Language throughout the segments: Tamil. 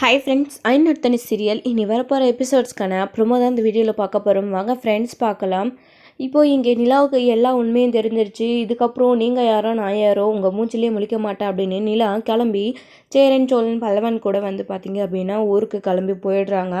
ஹாய் ஃப்ரெண்ட்ஸ் ஐநூத்தனி சீரியல் இனி வரப்போகிற எபிசோட்ஸ்க்கான ப்ரொமோ தான் இந்த வீடியோவில் பார்க்க போகிறோம் வாங்க ஃப்ரெண்ட்ஸ் பார்க்கலாம். இப்போது இங்கே நிலாவுக்கு எல்லா உண்மையும் தெரிஞ்சிருச்சு. இதுக்கப்புறம் நீங்கள் யாரோ நான் யாரோ உங்கள் மூச்சிலே முழிக்க மாட்டேன் அப்படின்னு நிலா கிளம்பி சேரன் சோழன் பல்லவன் கூட வந்து பார்த்தீங்க அப்படின்னா ஊருக்கு கிளம்பி போயிடுறாங்க.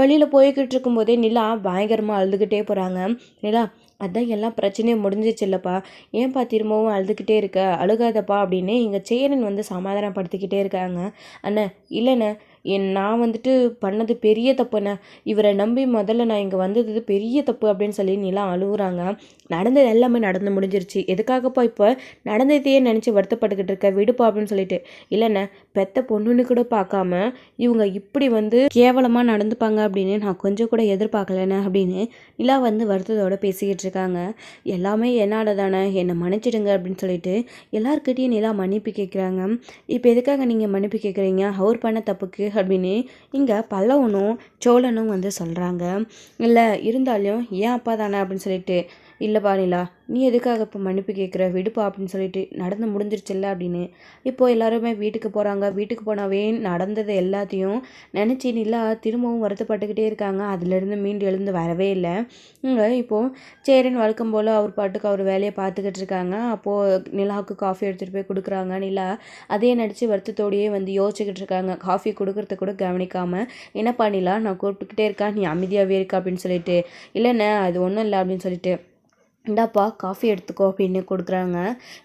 வழியில் போய்கிட்டு இருக்கும்போதே நிலா பயங்கரமாக அழுதுகிட்டே போகிறாங்க நிலா அதான் எல்லாம் பிரச்சனையும் முடிஞ்சிச்சு இல்லைப்பா. ஏன்பா திரும்பவும் அழுதுகிட்டே இருக்க? அழுகாதப்பா அப்படின்னு இங்கே சேரன் வந்து சமாதானப்படுத்திக்கிட்டே இருக்காங்க. அண்ணா இல்லைண்ணே என் நான் வந்துட்டு பண்ணது பெரிய தப்புண்ணே. இவரை நம்பி முதல்ல நான் இங்கே வந்தது பெரிய தப்பு அப்படின்னு சொல்லி நிலா அழுகுறாங்க நடந்தது எல்லாமே நடந்து முடிஞ்சிருச்சு. எதுக்காகப்பா இப்போ நடந்ததையே நினச்சி வருத்தப்பட்டுக்கிட்டு இருக்க? விடுப்பா அப்படின்னு சொல்லிட்டு. இல்லைண்ணே பெத்த பொண்ணுன்னு கூட பார்க்காம இவங்க இப்படி வந்து கேவலமாக நடந்துப்பாங்க அப்படின்னு நான் கொஞ்சம் கூட எதிர்பார்க்கலண்ணே அப்படின்னு நிலா வந்து வருத்தத்தோட பேசிக்கிட்டு இருக்காங்க. எல்லாமே என்னால் தானே என்னை மன்னிச்சிடுங்க அப்படின்னு சொல்லிட்டு எல்லாருக்கிட்டையும் நிலா மன்னிப்பு கேட்குறாங்க இப்போ எதுக்காக நீங்கள் மன்னிப்பு கேட்குறீங்க அவர் பண்ண தப்புக்கு அப்படின்னு இங்கே பல்லவனும் சோழனும் வந்து சொல்கிறாங்க இல்லை இருந்தாலும் ஏன் அப்பா தானே அப்படின்னு சொல்லிட்டு இல்லைப்பா நிலா நீ எதுக்காக இப்போ மன்னிப்பு கேட்குற விடுப்பா அப்படின்னு சொல்லிட்டு நடந்து முடிஞ்சிருச்சுல்ல அப்படின்னு. இப்போ எல்லாருமே வீட்டுக்கு போகிறாங்க வீட்டுக்கு போனாவே நடந்தது எல்லாத்தையும் நினச்சி நிலா திரும்பவும் வருத்தப்பட்டுக்கிட்டே இருக்காங்க. அதுலேருந்து மீண்டு எழுந்து வரவே இல்லை. இங்கே இப்போது சேரன் வழக்கம் போல் அவர் பாட்டுக்கு அவர் வேலையை பார்த்துக்கிட்டு இருக்காங்க. அப்போது நிலாவுக்கு காஃபி எடுத்துகிட்டு போய் கொடுக்குறாங்க. நிலா அதே நடித்து வருத்தத்தோடையே வந்து யோசிச்சுக்கிட்டு இருக்காங்க. காஃபி கொடுக்குறத கூட கவனிக்காமல் என்னப்பா நிலா நான் கூப்பிட்டுக்கிட்டே இருக்கா நீ அமைதியாகவே இருக்கா அப்படின்னு சொல்லிட்டு. இல்லைண்ணே அது ஒன்றும் இல்லை அப்படின்னு சொல்லிட்டு. இந்தாப்பா காஃபி எடுத்துக்கோ அப்படின்னு கொடுக்குறாங்க.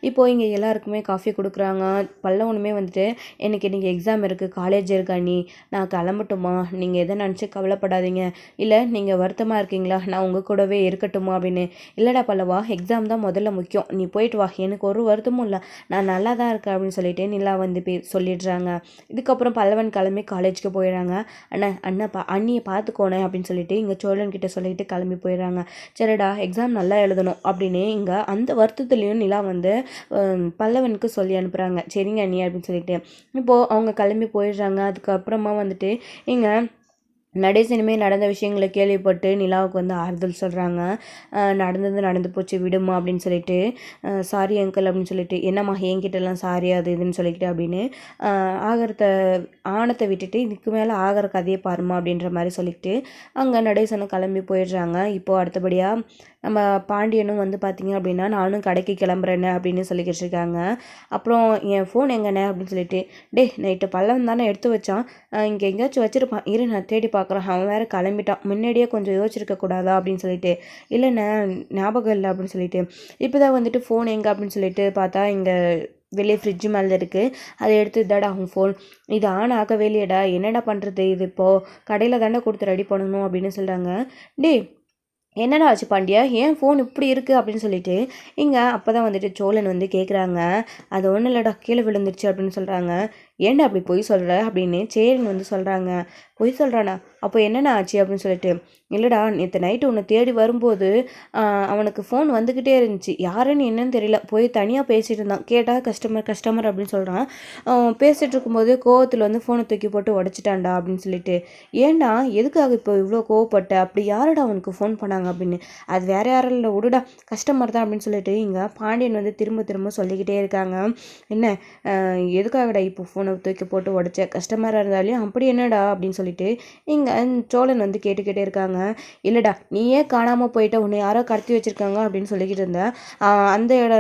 இப்போது இங்கே எல்லாருக்குமே காஃபி கொடுக்குறாங்க. பல்லவனுமே வந்துட்டு எனக்கு இன்றைக்கி எக்ஸாம் இருக்குது காலேஜ் இருக்கா நீ? நான் கிளம்பட்டுமா? நீங்கள் எதை நினச்சி கவலைப்படாதீங்க. இல்லை நீங்கள் வருத்தமாக இருக்கீங்களா? நான் உங்கள் கூடவே இருக்கட்டுமா? அப்படின்னு. இல்லைடா பல்லவா எக்ஸாம் தான் முதல்ல முக்கியம். நீ போயிட்டு வா. எனக்கு ஒரு வருத்தமும் இல்லை. நான் நல்லா தான் இருக்கேன் அப்படின்னு சொல்லிட்டு நிலா வந்து பே சொல்லிடுறாங்க. இதுக்கப்புறம் பல்லவன் கிளம்பி காலேஜுக்கு போயிடுறாங்க. அண்ணன் அண்ணன் பா அண்ணியை பார்த்துக்கோனே அப்படின்னு சொல்லிட்டு இங்கே சோழன் கிட்ட சொல்லிட்டு கிளம்பி போயிடுறாங்க. சரிடா எக்ஸாம் நல்லா எழுதணும். இருக்கணும் அப்படின்னு இங்கே அந்த வருத்தத்துலேயும் நிலா வந்து பல்லவனுக்கு சொல்லி அனுப்புகிறாங்க சரிங்க அண்ணி அப்படின்னு சொல்லிட்டு. இப்போது அவங்க கிளம்பி போயிடுறாங்க. அதுக்கப்புறமா வந்துட்டு இங்கே நடேசனுமே நடந்த விஷயங்களை கேள்விப்பட்டு நிலாவுக்கு வந்து ஆறுதல் சொல்கிறாங்க நடந்தது நடந்து போச்சு விடுமா அப்படின்னு சொல்லிட்டு. சாரி அங்கிள் அப்படின்னு சொல்லிட்டு. என்னம்மா என்கிட்டலாம் சாரி அது இதுன்னு சொல்லிக்கிட்டு அப்படின்னு ஆகரத்தை ஆணத்தை விட்டுட்டு இதுக்கு மேலே ஆகிற கதையை பாருமா அப்படின்ற மாதிரி சொல்லிக்கிட்டு அங்கே நடேசனை கிளம்பி போயிடுறாங்க. இப்போது அடுத்தபடியாக நம்ம பாண்டியனும் வந்து பார்த்திங்க அப்படின்னா நானும் கடைக்கு கிளம்புறேன்னு அப்படின்னு சொல்லிக்கிட்டு இருக்காங்க. அப்புறம் என் ஃபோன் எங்கண்ணே? அப்படின்னு சொல்லிட்டு டே நைட்டு பள்ளம் தானே எடுத்து வச்சான். இங்கே எங்கேயாச்சும் வச்சுருப்பான். இரு நான் தேடி பார்க்குறேன் அவன் வேறு கிளம்பிட்டான். முன்னாடியே கொஞ்சம் யோசிச்சிருக்க கூடாதா? அப்படின்னு சொல்லிட்டு இல்லைண்ணே ஞாபகம் இல்லை அப்படின்னு சொல்லிட்டு இப்போ தான் வந்துட்டு ஃபோன் எங்கே? அப்படின்னு சொல்லிட்டு பார்த்தா இங்கே வெளியே ஃப்ரிட்ஜு மேலே இருக்குது அதை எடுத்து இதாடா அவங்க ஃபோன் இது ஆன் ஆகவே இல்லையடா. என்னடா பண்ணுறது இது இப்போது கடையில் தானே கொடுத்து ரெடி பண்ணணும் அப்படின்னு சொல்கிறாங்க டே என்னடா ஆச்சு பாண்டியா? ஏன் ஃபோன் இப்படி இருக்குது அப்படின்னு சொல்லிட்டு இங்கே அப்போ தான் வந்துட்டு சோழன் வந்து கேட்குறாங்க அது ஒன்றும் இல்லைடா கீழே விழுந்துருச்சு அப்படின்னு சொல்கிறாங்க ஏன்டா அப்படி பொய் சொல்கிற அப்படின்னு சேரன் வந்து சொல்கிறாங்க பொய் சொல்கிறானா அப்போ என்னென்ன ஆச்சு அப்படின்னு சொல்லிட்டு இல்லைடா நேற்று நைட்டு உன்னை தேடி வரும்போது அவனுக்கு ஃபோன் வந்துக்கிட்டே இருந்துச்சு. யாருன்னு என்னன்னு தெரியல. போய் தனியாக பேசிகிட்டு இருந்தான். கேட்டால் கஸ்டமர் கஸ்டமர் அப்படின்னு சொல்கிறான் பேசிகிட்டு இருக்கும்போது கோவத்தில் வந்து ஃபோனை தூக்கி போட்டு உடச்சிட்டான்டா அப்படின்னு சொல்லிட்டு. ஏன்டா எதுக்காக இப்போ இவ்வளோ கோவப்பட்ட? அப்படி யாரடா அவனுக்கு ஃபோன் பண்ணாங்க அப்படின்னு? அது வேறு யாரும் இல்லை. விடுடா கஸ்டமர் தான் அப்படின்னு சொல்லிட்டு இங்கே பாண்டியன் வந்து திரும்ப திரும்ப சொல்லிக்கிட்டே இருக்காங்க. என்ன? எதுக்காகடா இப்போ ஃபோன் தூக்கி போட்டு உடச்ச கஸ்டமராக இருந்தாலையும் அப்படி என்னடா அப்படின்னு சொல்லிட்டு இங்கே சோழன் வந்து கேட்டுக்கிட்டே இருக்காங்க. இல்லைடா நீயே காணாமல் போயிட்ட உன்னை யாரோ கடத்தி வச்சுருக்காங்க அப்படின்னு சொல்லிக்கிட்டு இருந்தேன் அந்த இட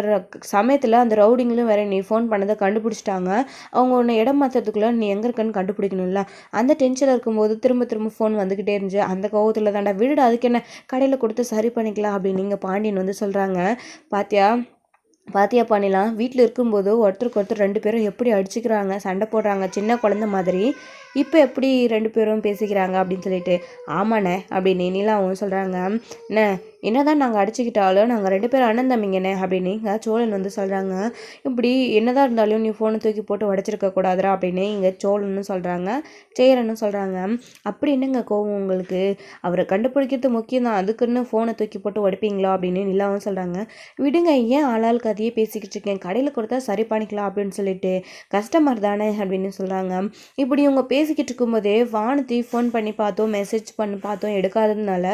சமயத்தில் அந்த ரவுடிங்களும் வேற நீ ஃபோன் பண்ணதை கண்டுபிடிச்சிட்டாங்க. அவங்க உன்னை இடம் மாற்றத்துக்குள்ளே நீ எங்கே இருக்கன்னு கண்டுபிடிக்கணும்ல. அந்த டென்ஷனில் இருக்கும்போது திரும்ப திரும்ப ஃபோன் வந்துக்கிட்டே இருந்துச்சு. அந்த கோவத்தில் தாண்டா விடுடா அதுக்கு என்ன? கடையில் கொடுத்து சரி பண்ணிக்கலாம் அப்படின்னு நீங்கள் பாண்டியன் வந்து சொல்கிறாங்க பாத்தியா? பாத்தியா பண்ணிலாம் வீட்டில் இருக்கும்போது ஒருத்தருக்கு ஒருத்தர் ரெண்டு பேரும் எப்படி அடிச்சுக்கிறாங்க சண்டை போடுறாங்க சின்ன குழந்த மாதிரி. இப்போ எப்படி ரெண்டு பேரும் பேசிக்கிறாங்க அப்படின்னு சொல்லிட்டு ஆமாண்ணே அப்படின்னு நிலாவும் சொல்கிறாங்க என்ன என்னதான் நாங்கள் அடிச்சுக்கிட்டாலும் நாங்கள் ரெண்டு பேரும் அண்ணன் தம்பிங்கண்ணே அப்படின்னு சோழன் வந்து சொல்கிறாங்க இப்படி என்னதான் இருந்தாலும் நீ ஃபோனை தூக்கி போட்டு உடச்சிருக்க கூடாதுரா அப்படின்னு இங்கே சோழன்னு சொல்கிறாங்க சேரன்னு சொல்கிறாங்க அப்படி என்னங்க கோவம் உங்களுக்கு? அவரை கண்டுபிடிக்கிறது முக்கியம் தான் அதுக்குன்னு ஃபோனை தூக்கி போட்டு உடைப்பீங்களா அப்படின்னு நிலாவும் சொல்கிறாங்க விடுங்க ஏன் ஆளால் கதையே பேசிக்கிட்டு இருக்கேன்? கடையில் கொடுத்தா சரி பண்ணிக்கலாம் அப்படின்னு சொல்லிட்டு கஸ்டமர் தானே அப்படின்னு சொல்கிறாங்க இப்படி இவங்க பேச பேசிக்கிட்டு இருக்கும்போதே வானதி ஃபோன் பண்ணி பார்த்தோம் மெசேஜ் பண்ணி பார்த்தோம் எடுக்காததுனால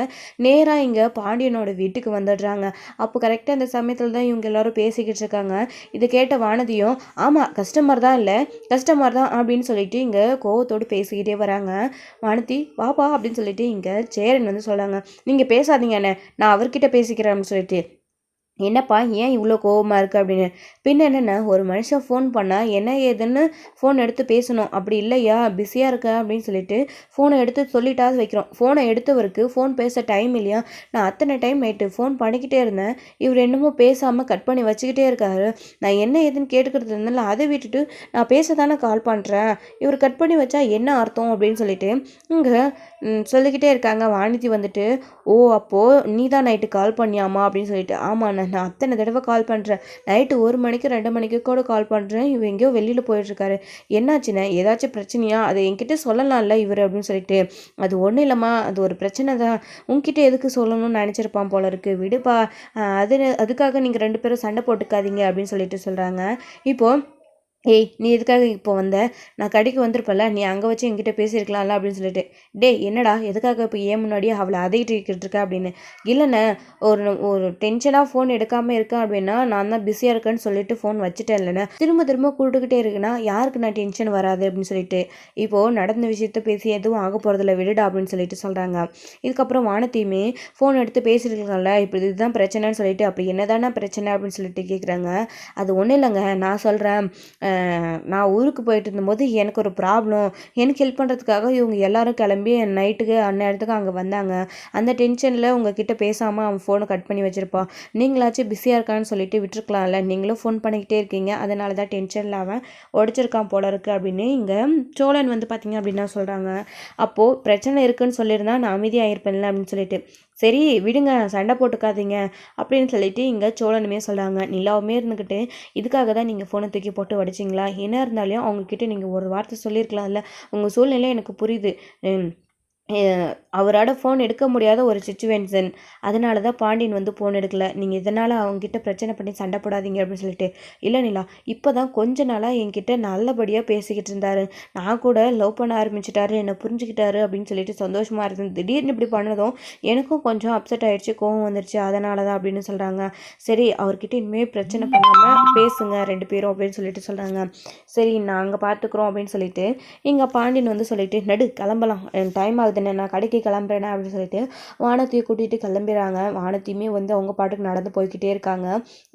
நேராக இங்கே பாண்டியனோட வீட்டுக்கு வந்துடுறாங்க. அப்போ கரெக்டாக அந்த சமயத்தில் தான் இவங்க எல்லாரும் பேசிக்கிட்டு இருக்காங்க இதை கேட்ட வானதியும் ஆமாம் கஸ்டமர் தான் இல்லை கஸ்டமர் தான் அப்படின்னு சொல்லிட்டு இங்கே கோவத்தோடு பேசிக்கிட்டே வராங்க. வானதி வாப்பா அப்படின்னு சொல்லிட்டு இங்கே சேரன் வந்து சொல்கிறாங்க நீங்கள் பேசாதீங்க அண்ணே நான் அவர்கிட்ட பேசிக்கிறேன்னு சொல்லிட்டு என்னப்பா ஏன் இவ்வளோ கோவமாக இருக்குது அப்படின்னு? பின்ன என்னென்ன? ஒரு மனுஷன் ஃபோன் பண்ணால் என்ன ஏதுன்னு ஃபோன் எடுத்து பேசணும். அப்படி இல்லையா? பிஸியாக இருக்க அப்படின்னு சொல்லிட்டு ஃபோனை எடுத்து சொல்லிட்டாவது வைக்கிறோம். ஃபோனை எடுத்தவருக்கு ஃபோன் பேச டைம் இல்லையா? நான் அத்தனை டைம் நைட்டு ஃபோன் பண்ணிக்கிட்டே இருந்தேன். இவர் என்னமோ பேசாமல் கட் பண்ணி வச்சுக்கிட்டே இருக்காரு. நான் என்ன ஏதுன்னு கேட்டுக்கிறது இருந்தாலும் அதை விட்டுட்டு நான் பேச தானே கால் பண்ணுறேன் இவர் கட் பண்ணி வச்சா என்ன அர்த்தம் அப்படின்னு சொல்லிட்டு இங்கே சொல்லிக்கிட்டே இருக்காங்க. வாணிதி வந்துட்டு ஓ அப்போது நீ தான் நைட்டு கால் பண்ணியாமா? அப்படின்னு சொல்லிட்டு ஆமாண்ணா நான் அத்தனை தடவை கால் பண்ணுறேன் நைட்டு ஒரு மணிக்கு ரெண்டு மணிக்கு கூட கால் பண்ணுறேன் இவன் எங்கேயோ வெளியில் போயிட்டுருக்காரு. என்னாச்சுண்ணே ஏதாச்சும் பிரச்சனையா? அதை என்கிட்ட சொல்லலாம்ல இவர் அப்படின்னு சொல்லிட்டு. அது ஒன்றும் இல்லைம்மா. அது ஒரு பிரச்சனை தான். உங்ககிட்ட எதுக்கு சொல்லணும்னு நினச்சிருப்பான் போல இருக்குது விடுப்பா. அது அதுக்காக நீங்கள் ரெண்டு பேரும் சண்டை போட்டுக்காதீங்க அப்படின்னு சொல்லிட்டு சொல்கிறாங்க இப்போது ஏய் நீ எதுக்காக இப்போ வந்த? நான் கடைக்கு வந்திருப்பல நீ அங்கே வச்சு என்கிட்ட பேசியிருக்கலாம்ல அப்படின்னு சொல்லிட்டு. டே என்னடா எதுக்காக இப்போ ஏன் முன்னாடியே அவளை அதேட்டு இருக்க அப்படின்னு? இல்லைண்ணே ஒரு ஒரு டென்ஷனாக ஃபோன் எடுக்காமல் இருக்கேன் அப்படின்னா நான் தான் பிஸியாக இருக்கேன்னு சொல்லிட்டு ஃபோன் வச்சுட்டேன் இல்லைண்ணே திரும்ப திரும்ப கூப்பிட்டுக்கிட்டே இருக்குன்னா யாருக்கு நான் டென்ஷன் வராது அப்படின்னு சொல்லிட்டு. இப்போது நடந்த விஷயத்த பேசி எதுவும் ஆக போகிறதில்ல விடுடா அப்படின்னு சொல்லிட்டு சொல்கிறாங்க இதுக்கப்புறம் வானத்தையுமே ஃபோன் எடுத்து பேசியிருக்கலாம்ல இப்போ இதுதான் பிரச்சனைன்னு சொல்லிட்டு அப்படி என்னதானே பிரச்சனை அப்படின்னு சொல்லிட்டு கேட்குறாங்க அது ஒன்றும் இல்லைங்க நான் சொல்கிறேன் நான் ஊருக்கு போயிட்டு இருந்தபோது எனக்கு ஒரு ப்ராப்ளம் எனக்கு ஹெல்ப் பண்ணுறதுக்காக இவங்க எல்லோரும் கிளம்பி நைட்டுக்கு அந்நேரத்துக்கு அங்கே வந்தாங்க. அந்த டென்ஷனில் உங்ககிட்ட பேசாமல் அவன் ஃபோனை கட் பண்ணி வச்சுருப்பான். நீங்களாச்சும் பிஸியாக இருக்கான்னு சொல்லிட்டு விட்டுருக்கலாம்ல. நீங்களும் ஃபோன் பண்ணிக்கிட்டே இருக்கீங்க. அதனால தான் டென்ஷனில் அவன் உடச்சிருக்கான் போல இருக்கு அப்படின்னு இங்கே சோழன் வந்து பார்த்தீங்க அப்படின்னா சொல்கிறாங்க அப்போது பிரச்சனை இருக்குன்னு சொல்லியிருந்தா நான் அமைதியாக இருப்பேன்ல அப்படின்னு சொல்லிட்டு. சரி விடுங்க சண்டை போட்டுக்காதீங்க அப்படின்னு சொல்லிட்டு இங்கே சோழனுமே சொல்கிறாங்க நிலாவுமே இருந்துக்கிட்டு இதுக்காக தான் நீங்கள் ஃபோனை தூக்கி போட்டு வடிச்சிங்களா? என்ன இருந்தாலும் அவங்கக்கிட்ட நீங்கள் ஒரு வார்த்தை சொல்லியிருக்கலாம்ல. உங்கள் சூழ்நிலை எனக்கு புரியுது. அவரோட ஃபோன் எடுக்க முடியாத ஒரு சுச்சுவேஷன் அதனால தான் பாண்டியன் வந்து ஃபோன் எடுக்கல. நீங்கள் இதனால் அவங்ககிட்ட பிரச்சனை பண்ணி சண்டை போடாதீங்க அப்படின்னு சொல்லிட்டு. இல்லை நிலா இப்போ தான் கொஞ்ச நாளாக என்கிட்ட நல்லபடியாக பேசிக்கிட்டு இருந்தார். நான் கூட லவ் பண்ண ஆரம்பிச்சிட்டாரு. என்னை புரிஞ்சுக்கிட்டாரு அப்படின்னு சொல்லிட்டு சந்தோஷமாக இருந்தது திடீர்னு இப்படி பண்ணதும் எனக்கும் கொஞ்சம் அப்செட் ஆகிடுச்சு கோவம் வந்துருச்சு. அதனால தான் அப்படின்னு சொல்கிறாங்க சரி அவர்கிட்ட இனிமேல் பிரச்சனை பண்ணாமல் பேசுங்க ரெண்டு பேரும் அப்படின்னு சொல்லிட்டு சொல்கிறாங்க சரி நாங்கள் பார்த்துக்குறோம் அப்படின்னு சொல்லிட்டு இங்கே பாண்டியன் வந்து சொல்லிட்டு நடு கிளம்பலாம். டைம் ஆகுது. ஆகுதுன்னு நான் கடைக்கு கிளம்புறேன் அப்படின்னு சொல்லிட்டு வானத்தையும் கூட்டிகிட்டு கிளம்பிடுறாங்க. வானத்தையுமே வந்து அவங்க பாட்டுக்கு நடந்து போய்கிட்டே இருக்காங்க.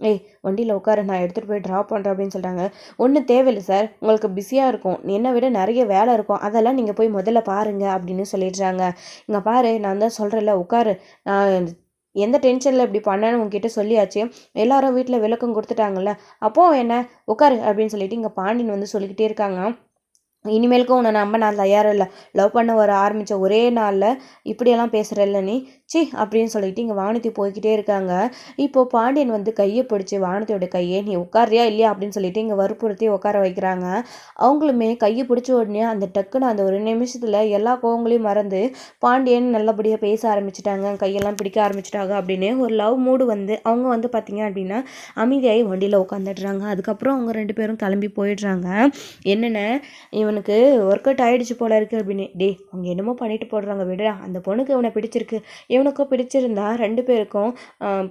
ஏய் வண்டியில் உட்கார நான் எடுத்துகிட்டு போய் ட்ராப் பண்ணுறேன் அப்படின்னு சொல்கிறாங்க ஒன்றும் தேவையில்லை சார் உங்களுக்கு பிஸியாக இருக்கும். என்னை விட நிறைய வேலை இருக்கும். அதெல்லாம் நீங்கள் போய் முதல்ல பாருங்கள் அப்படின்னு சொல்லிடுறாங்க. இங்கே பாரு நான் தான் சொல்கிறேன்ல உட்காரு. நான் எந்த டென்ஷனில் இப்படி பண்ணேன்னு உங்ககிட்ட சொல்லியாச்சு. எல்லாரும் வீட்டில் விளக்கம் கொடுத்துட்டாங்கல்ல. அப்போது என்ன? உட்காரு அப்படின்னு சொல்லிட்டு இங்கே பாண்டியன் வந்து சொல்லிக்கிட்டே இருக்காங்க. இனிமேலுக்கும் உன்னை நம்ப நான் தயாராக இல்லை லவ் பண்ண வர ஆரம்பித்த ஒரே நாளில் இப்படியெல்லாம் பேசுகிறல்ல நீ. சி அப்படின்னு சொல்லிட்டு இங்கே வானதி போய்கிட்டே இருக்காங்க. இப்போது பாண்டியன் வந்து கையை பிடிச்சி வானதியோட கையை நீ உட்காரியா இல்லையா? அப்படின்னு சொல்லிட்டு இங்கே வற்புறுத்தி உட்கார வைக்கிறாங்க. அவங்களுமே கையை பிடிச்ச உடனே அந்த டக்குன்னு அந்த ஒரு நிமிஷத்தில் எல்லா கோவங்களையும் மறந்து பாண்டியன் நல்லபடியாக பேச ஆரம்பிச்சிட்டாங்க. கையெல்லாம் பிடிக்க ஆரம்பிச்சிட்டாங்க அப்படின்னு ஒரு லவ் மூடு வந்து அவங்க வந்து பார்த்தீங்க அப்படின்னா அமைதியாகி வண்டியில் உட்காந்துடுறாங்க அதுக்கப்புறம் அவங்க ரெண்டு பேரும் கிளம்பி போயிடுறாங்க. என்னென்ன? இவனுக்கு ஒர்க் அவுட் ஆகிடுச்சு போல இருக்குது அப்படின்னு. டே அவங்க என்னமோ பண்ணிட்டு போடுறாங்க. விடுறா அந்த பொண்ணுக்கு இவனை பிடிச்சிருக்கு. இவனுக்கும் பிடிச்சிருந்தா ரெண்டு பேருக்கும்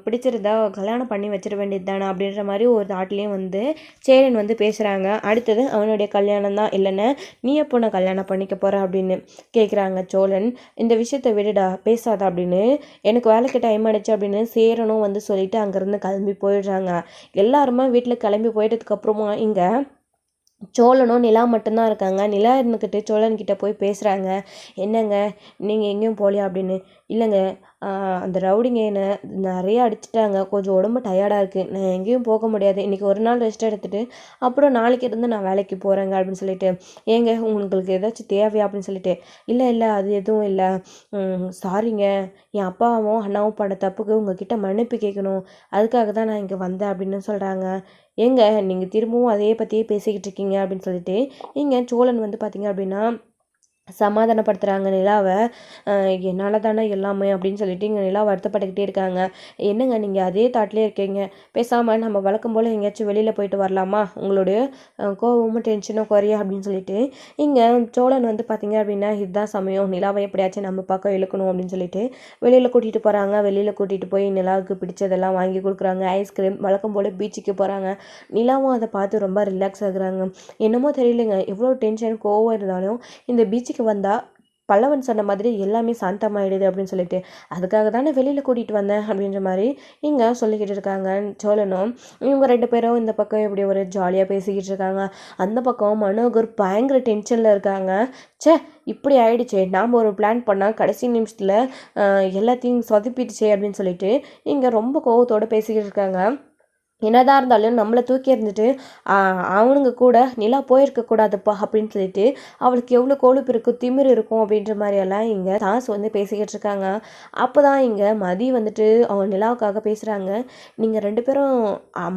பிடிச்சிருந்தா கல்யாணம் பண்ணி வச்சிட வேண்டியது தானே அப்படின்ற மாதிரி ஒரு தாட்லேயும் வந்து சேரன் வந்து பேசுகிறாங்க அடுத்தது அவனுடைய கல்யாணம் தான் இல்லைன்னு நீ எப்போ நான் கல்யாணம் பண்ணிக்க போகிற அப்படின்னு கேட்குறாங்க சோழன். இந்த விஷயத்தை விடுடா பேசாத அப்படின்னு எனக்கு வேலைக்கு டைம் ஆயிடுச்சு அப்படின்னு சேரனும் வந்து சொல்லிட்டு அங்கேருந்து கிளம்பி போயிடுறாங்க. எல்லாருமே வீட்டில் கிளம்பி போயிட்டதுக்கப்புறமா இங்கே சோழனும் நிலா மட்டும்தான் இருக்காங்க. நிலா இருந்துக்கிட்டு சோழன்கிட்ட போய் பேசுகிறாங்க என்னங்க? நீங்கள் எங்கேயும் போகலையா அப்படின்னு. இல்லைங்க. அந்த ரவுடிங்க என்னை நிறையா அடிச்சிட்டாங்க. கொஞ்சம் உடம்பு டயர்டாக இருக்குது நான் எங்கேயும் போக முடியாது. இன்றைக்கி ஒரு நாள் ரெஸ்ட் எடுத்துகிட்டு அப்புறம் நாளைக்கு இருந்து நான் வேலைக்கு போகிறேங்க அப்படின்னு சொல்லிட்டு. ஏங்க உங்களுக்கு ஏதாச்சும் தேவையா அப்படின்னு சொல்லிட்டு. இல்லை இல்லை அது எதுவும் இல்லை. சாரிங்க என் அப்பாவும் அண்ணாவும் பண்ண தப்புக்கு உங்ககிட்ட மன்னிப்பு கேட்கணும். அதுக்காக தான் நான் இங்கே வந்தேன் அப்படின்னு சொல்கிறாங்க ஏங்க நீங்கள் திரும்பவும் அதே பற்றியே பேசிக்கிட்டு இருக்கீங்க அப்படின்னு சொல்லிட்டு இங்கே சோழன் வந்து பார்த்தீங்க அப்படின்னா சமாதானப்படுத்துகிறாங்க நிலாவை. என்னால் தானே எல்லாமே அப்படின்னு சொல்லிட்டு இங்கே நிலா வருத்தப்பட்டுக்கிட்டே இருக்காங்க. என்னங்க நீங்கள் அதே தாட்லேயே இருக்கீங்க? பேசாமல் நம்ம வழக்கம் போல் எங்கேயாச்சும் வெளியில் போயிட்டு வரலாமா? உங்களுடைய கோவமும் டென்ஷனும் குறைய அப்படின்னு சொல்லிட்டு இங்கே சோழன் வந்து பார்த்தீங்க அப்படின்னா இதுதான் சமயம். நிலாவை எப்படியாச்சும் நம்ம பக்கம் இழுக்கணும் அப்படின்னு சொல்லிட்டு வெளியில் கூட்டிகிட்டு போகிறாங்க வெளியில் கூட்டிகிட்டு போய் நிலாவுக்கு பிடிச்சதெல்லாம் வாங்கி கொடுக்குறாங்க. ஐஸ்கிரீம் வழக்கம் போல் பீச்சுக்கு போகிறாங்க நிலாவும் அதை பார்த்து ரொம்ப ரிலாக்ஸ் ஆகுறாங்க. என்னமோ தெரியலங்க. எவ்வளோ டென்ஷன் கோவம் இருந்தாலும் இந்த பீச்சுக்கு வந்தால் பல்லவன் சொன்ன மாதிரி எல்லாமே சாந்தமாயிடுது அப்படின்னு சொல்லிட்டு அதுக்காக தானே வெளியில் கூட்டிகிட்டு வந்தேன் அப்படின்ற மாதிரி இங்கே சொல்லிக்கிட்டு இருக்காங்க சோழனும். இவங்க ரெண்டு பேரும் இந்த பக்கம் இப்படி ஒரு ஜாலியாக பேசிக்கிட்டு இருக்காங்க. அந்த பக்கம் மனோகர் பயங்கர டென்ஷனில் இருக்காங்க. ச்சே இப்படி ஆயிடுச்சே நாம் ஒரு பிளான் பண்ணால் கடைசி நிமிஷத்தில் எல்லாத்தையும் சொதப்பிடுச்சே அப்படின்னு சொல்லிட்டு இங்கே ரொம்ப கோவத்தோடு பேசிக்கிட்டு இருக்காங்க. என்னதான் இருந்தாலும் நம்மளை தூக்கி எறிஞ்சிட்டு அவனுங்க கூட நிலா போயிருக்கக்கூடாதுப்பா அப்படின்னு சொல்லிட்டு அவளுக்கு எவ்வளோ கொழுப்பு இருக்கும் திமிரு இருக்கும் அப்படின்ற மாதிரியெல்லாம் இங்கே தாஸ் வந்து பேசிக்கிட்டு இருக்காங்க. அப்போ தான் இங்கே மதி வந்துட்டு அவன் நிலாவுக்காக பேசுகிறாங்க நீங்கள் ரெண்டு பேரும்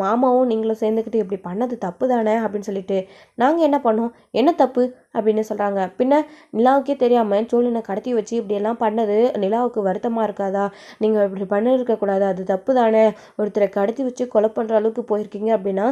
மாமாவும் நீங்களும் சேர்ந்துக்கிட்டு இப்படி பண்ணது தப்பு தானே? அப்படின்னு சொல்லிட்டு நாங்கள் என்ன பண்ணோம்? என்ன தப்பு? அப்படின்னு சொல்கிறாங்க பின்ன நிலாவுக்கே தெரியாமல் சோழனை கடத்தி வச்சு இப்படியெல்லாம் பண்ணது நிலாவுக்கு வருத்தமாக இருக்காதா? நீங்கள் இப்படி பண்ணிருக்கக்கூடாது அது தப்பு தானே ஒருத்தரை கடத்தி வச்சு கொலை பண்ணுற அளவுக்கு போயிருக்கீங்க அப்படின்னா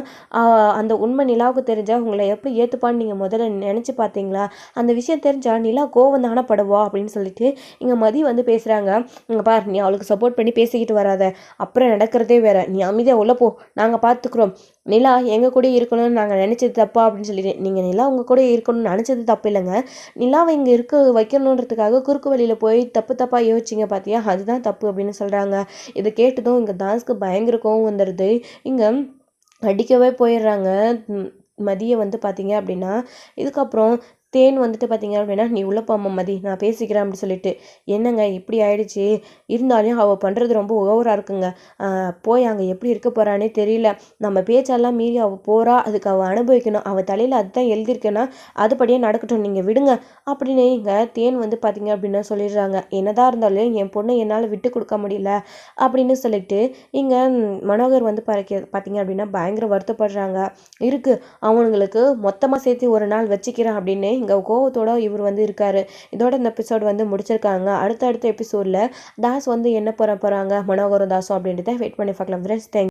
அந்த உண்மை நிலாவுக்கு தெரிஞ்சால் உங்களை எப்படி ஏற்றுப்பான்னு நீங்கள் முதல்ல நினச்சி பார்த்தீங்களா அந்த விஷயம் தெரிஞ்சால் நிலா கோவம் தானே படுவா அப்படின்னு சொல்லிட்டு இங்கே மதி வந்து பேசுகிறாங்க இங்கே பார் நீ அவளுக்கு சப்போர்ட் பண்ணி பேசிக்கிட்டு வராத. அப்புறம் நடக்கிறதே வேற. நீ அமைதியாக உள்ள போ. நாங்கள் பார்த்துக்குறோம் நிலா எங்கள் கூட இருக்கணும்னு நாங்கள் நினச்சது தப்பா அப்படின்னு சொல்லிட்டு நீங்கள் நிலா உங்கள் கூட இருக்கணும்னு நினச்சது தப்பு இல்லைங்க. நிலாவை இங்கே இருக்க வைக்கணுன்றதுக்காக குறுக்கு வழியில் போய் தப்பு தப்பாக யோசிச்சிங்க பார்த்தியா அதுதான் தப்பு அப்படின்னு சொல்கிறாங்க இதை கேட்டதும் இங்கே தாஸ்க்கு பயங்கர கோவம் வந்துடுது இங்கே அடிக்கவே போயிடுறாங்க. மதியம் வந்து பார்த்தீங்க அப்படின்னா இதுக்கப்புறம் தேன் வந்துட்டு பார்த்தீங்க அப்படின்னா நீ உள்ளே போம்மா மதி நான் பேசிக்கிறேன் அப்படின்னு சொல்லிட்டு. என்னங்க இப்படி ஆயிடுச்சு? இருந்தாலும் அவள் பண்ணுறது ரொம்ப ஓவராக இருக்குங்க. போய் அங்கே எப்படி இருக்க போகிறானே தெரியல. நம்ம பேச்செல்லாம் மீறி அவள் போகிறா அதுக்கு அவள் அனுபவிக்கணும். அவள் தலையில் அதுதான் எழுதியிருக்கேன்னா அதுபடியே நடக்கட்டும் நீங்கள் விடுங்க. அப்படின்னு இங்கே தேன் வந்து பார்த்தீங்க அப்படின்னா சொல்லிடுறாங்க. என்னதான் இருந்தாலும் என் பொண்ணை என்னால் விட்டு கொடுக்க முடியல அப்படின்னு சொல்லிட்டு இங்கே மனோகர் வந்து பார்க்க பார்த்தீங்க அப்படின்னா பயங்கர வருத்தப்படுறாங்க. இருக்குது அவனுங்களுக்கு மொத்தமாக சேர்த்து ஒரு நாள் வச்சுக்கிறேன் அப்படின்னு இங்கே கோவத்தோட இவர் வந்து இருக்காரு. இதோட இந்த எபிசோட் வந்து முடிச்சிருக்காங்க. அடுத்த அடுத்த எபிசோடில் தாஸ் வந்து என்ன போற போகிறாங்க மனோகரம் தாஸும் அப்படின்றத வெயிட் பண்ணி பார்க்கலாம். Friends thank